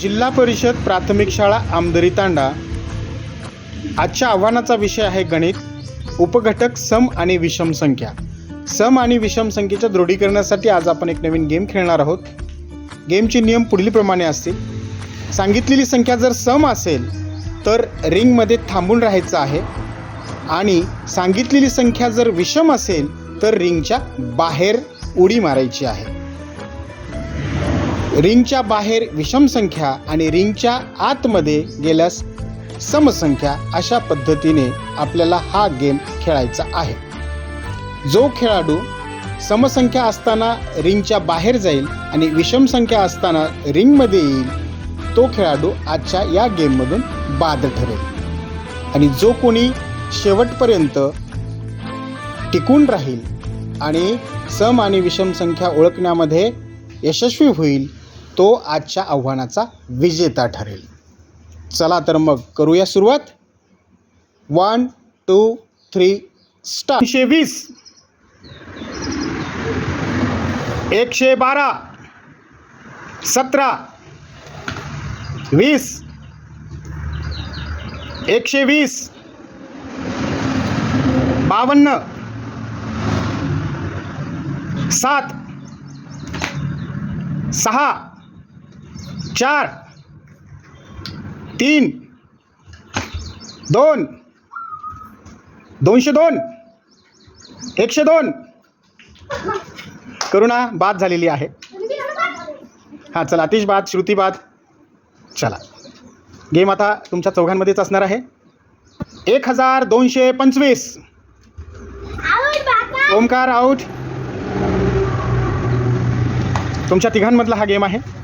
जिल्हा परिषद प्राथमिक शाळा आमदरी तांडा. आजच्या आव्हानाचा विषय आहे गणित उपघटक सम आणि विषम संख्या. सम आणि विषम संख्येच्या दृढीकरणासाठी आज आपण एक नवीन गेम खेळणार आहोत. गेमचे नियम पुढीलप्रमाणे असतील. सांगितलेली संख्या जर सम असेल तर रिंगमध्ये थांबून राहायचं आहे. आणि सांगितलेली संख्या जर विषम असेल तर रिंगच्या बाहेर उडी मारायची आहे. रिंगच्या बाहेर विषम संख्या आणि रिंगच्या आतमध्ये गेल्यास समसंख्या अशा पद्धतीने आपल्याला हा गेम खेळायचा आहे. जो खेळाडू समसंख्या असताना रिंगच्या बाहेर जाईल आणि विषम संख्या असताना रिंगमध्ये येईल तो खेळाडू आजच्या या गेममधून बाद ठरेल. आणि जो कोणी शेवटपर्यंत टिकून राहील आणि सम आणि विषम संख्या ओळखण्यामध्ये यशस्वी होईल तो आजच्या आव्हानाचा विजेता ठरेल. चला तर मग करूया सुरुवात. वन टू थ्री स्टार एकशे वीस. एकशे बारा. सतरा. वीस. एकशे वीस. बावन्न. सात. सहा. चार. तीन. दोन. दोनशे दोन. एकशे दोन. करुणा बाद झालेली आहे. हां चला अतिश बाद श्रुती बाद. चला. गेम आता तुमच्या चौघांमध्येच असणार आहे. एक हजार दोनशे पंचवीस. ओमकार आऊट तुमच्या तिघांमधला हा गेम आहे.